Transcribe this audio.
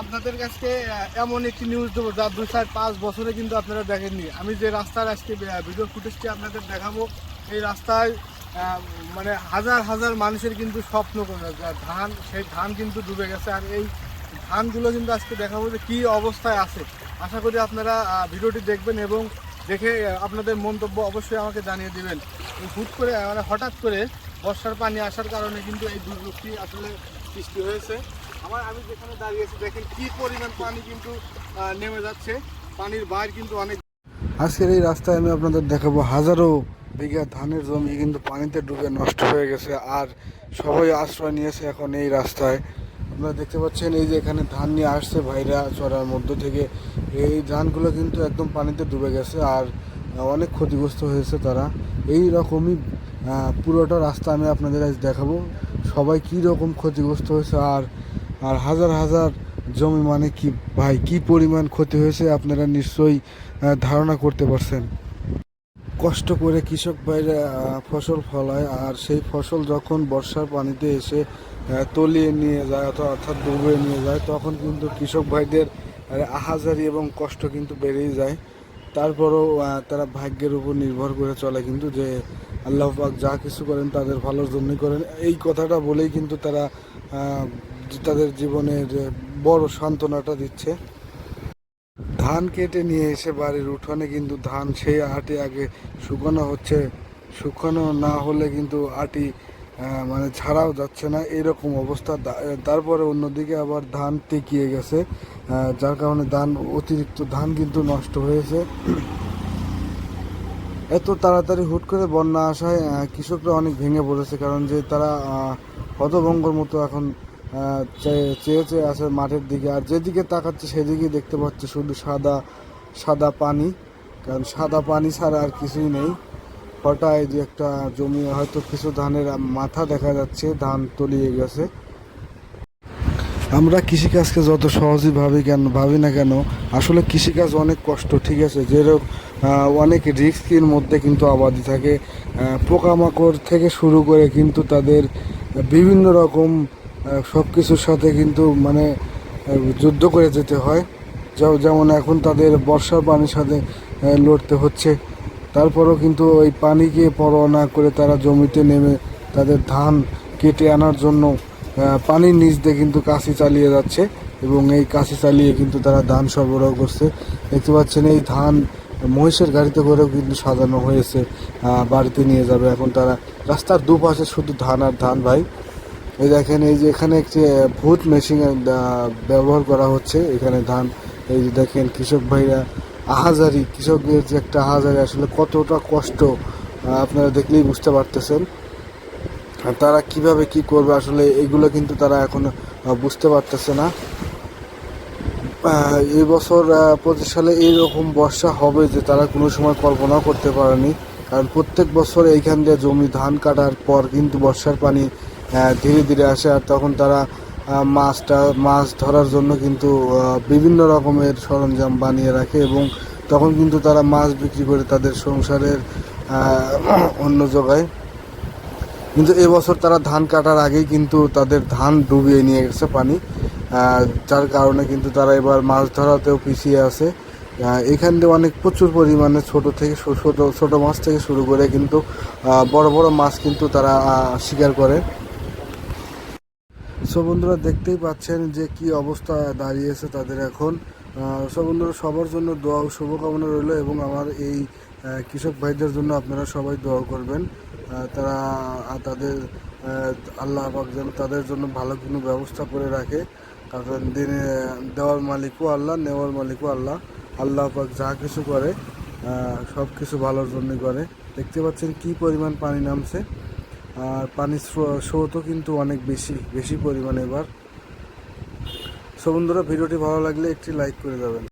আপনাদের কাছে এমন একটি নিউজ দেবো যা দুই চার পাঁচ বছরে কিন্তু আপনারা দেখেননি। আমি যে রাস্তার আজকে ভিডিও ফুটেজটি আপনাদের দেখাবো, এই রাস্তায় মানে হাজার হাজার মানুষের কিন্তু স্বপ্ন করে ধান, সেই ধান কিন্তু ডুবে গেছে। আর এই ধানগুলো কিন্তু আজকে দেখাবো যে কী অবস্থায় আছে। আশা করি আপনারা ভিডিওটি দেখবেন এবং দেখে আপনাদের মন্তব্য অবশ্যই আমাকে জানিয়ে দেবেন। হুট করে মানে হঠাৎ করে বর্ষার পানি আসার কারণে কিন্তু এই দুর্যোগটি আসলে সৃষ্টি হয়েছে। আমার আমি যেখানে দাঁড়িয়েছি দেখেন কি পরিমাণ পানি কিন্তু নেমে যাচ্ছে। পানির বাইর কিন্তু অনেক আজকের এই রাস্তায় আমি আপনাদের দেখাবো হাজারো বিঘা ধানের জমি কিন্তু পানিতে ডুবে নষ্ট হয়ে গেছে আর সবাই আশ্রয় নিয়েছে এখন এই রাস্তায়। আপনারা দেখতে পাচ্ছেন এই যে এখানে ধান নিয়ে আসছে ভাইরা চড়ার মধ্য থেকে। এই ধানগুলো কিন্তু একদম পানিতে ডুবে গেছে আর অনেক ক্ষতিগ্রস্ত হয়েছে তারা। এই রকমই পুরোটা রাস্তা আমি আপনাদের আজ দেখাবো। সবাই কী রকম ক্ষতিগ্রস্ত হয়েছে আর আর হাজার হাজার জমি মানে কি ভাই, কি পরিমাণ ক্ষতি হয়েছে আপনারা নিশ্চয়ই ধারণা করতে পারছেন। কষ্ট করে কৃষক ভাইরা ফসল ফলায়, আর সেই ফসল যখন বর্ষার পানিতে এসে তলিয়ে নিয়ে যায় অথবা অর্থাৎ ডুবে নিয়ে যায়, তখন কিন্তু কৃষক ভাইদের আহাজারি এবং কষ্ট কিন্তু বেড়েই যায়। তারপরও তারা ভাগ্যের উপর নির্ভর করে চলে কিন্তু যে আল্লাহ পাক যা কিছু করেন তাদের ভালোর জন্যই করেন। এই কথাটা বলেই কিন্তু তারা তাদের জীবনের বড় সান্ত্বনাটা দিচ্ছে। ধান কেটে নিয়ে এসে বাড়ির উঠোনে কিন্তু ধান, সেই আটি আগে শুকানো হচ্ছে। শুকানো না হলে কিন্তু আটি মানে ছাড়াও যাচ্ছে না। এরকম অবস্থা। তারপরে অন্যদিকে আবার ধান টেকিয়ে গেছে। যার কারণে ধান, অতিরিক্ত ধান কিন্তু নষ্ট হয়েছে। এত তাড়াতাড়ি হুট করে বন্যা আসায় কৃষকরা অনেক ভেঙে পড়েছে। কারণ যে তারা হতভঙ্গর মতো এখন চেয়ে চেয়ে চেয়ে আছে মাঠের দিকে। আর যেদিকে তাকাচ্ছে সেদিকেই দেখতে পাচ্ছে শুধু সাদা সাদা পানি। কারণ সাদা পানি ছাড়া আর কিছুই নেই। হঠাৎ যে একটা জমি, হয়তো কিছু ধানের মাথা দেখা যাচ্ছে, ধান তলিয়ে গেছে। আমরা কৃষিকাজকে যত সহজেই ভাবি কেন, ভাবি না কেন, আসলে কৃষিকাজ অনেক কষ্ট, ঠিক আছে? যেরকম অনেক রিস্কের মধ্যে কিন্তু আবাদি থাকে। পোকামাকড় থেকে শুরু করে কিন্তু তাদের বিভিন্ন রকম সব কিছুর সাথে কিন্তু মানে যুদ্ধ করে যেতে হয়। যেমন এখন তাদের বর্ষার পানির সাথে লড়তে হচ্ছে। তারপরেও কিন্তু ওই পানিকে পরোয়া না করে তারা জমিতে নেমে তাদের ধান কেটে আনার জন্য পানির নিচ দিয়ে কিন্তু কাশি চালিয়ে যাচ্ছে এবং এই কাশি চালিয়ে কিন্তু তারা ধান সরবরাহ করছে। দেখতে পাচ্ছেন, এই ধান মহিষের গাড়িতে করেও কিন্তু সাজানো হয়েছে বাড়িতে নিয়ে যাবে। এখন তারা রাস্তার দুপাশে শুধু ধান আর ধান, ভাই। এই দেখেন, এই যে এখানে একটি ভূত মেশিন ব্যবহার করা হচ্ছে। এখানে ধান, এই যে দেখেন, কৃষক ভাইরা, আহাজারি, কৃষকদের যে একটা আহাজারি, আসলে কতটা কষ্ট আপনারা দেখলেই বুঝতে পারতেছেন। তারা কীভাবে কি করবে, আসলে এগুলো কিন্তু তারা এখন বুঝতে পারতেছে না। এই বছর পঁচিশ সালে এইরকম বর্ষা হবে যে তারা কোনো সময় কল্পনাও করতে পারেনি। কারণ প্রত্যেক বছর এইখান দিয়ে জমি ধান কাটার পর কিন্তু বর্ষার পানি ধীরে ধীরে আসে আর তখন তারা মাছটা, মাছ ধরার জন্য কিন্তু বিভিন্ন রকমের সরঞ্জাম বানিয়ে রাখে এবং তখন কিন্তু তারা মাছ বিক্রি করে তাদের সংসারের অন্য জায়গায়। কিন্তু এবছর তারা ধান কাটার আগেই কিন্তু তাদের ধান ডুবিয়ে নিয়ে গেছে পানি যার কারণে কিন্তু তারা এবার মাছ ধরাতেও পিছিয়ে আছে। এখান দিয়ে অনেক প্রচুর পরিমাণে ছোট থেকে ছোট ছোট মাছ থেকে শুরু করে কিন্তু বড় বড় মাছ কিন্তু তারা শিকার করে। সো বন্ধুরা দেখতেই পাচ্ছেন যে কি অবস্থা দাঁড়িয়েছে তাদের এখন। সো বন্ধুরা সবার জন্য দোয়া ও শুভকামনা রইল এবং আমার এই কৃষক ভাইদের জন্য আপনারা সবাই দোয়া করবেন। তারা তাদের আল্লাহ যেন তাদের জন্য ভালো কোনো ব্যবস্থা করে রাখে। কারণ দিনে দেওয়ার মালিকও আল্লাহ নেওয়ার মালিকও আল্লাহ। আল্লাহ পাক যা কিছু করে সব কিছু ভালোর জন্যই করে। দেখতে পাচ্ছেন কি পরিমাণ পানি নামছে। আর পানির স্রো- স্রোতও কিন্তু অনেক বেশি বেশি পরিমাণে এবার। সো বন্ধুরা, ভিডিওটি ভালো লাগলে একটি লাইক করে দেবেন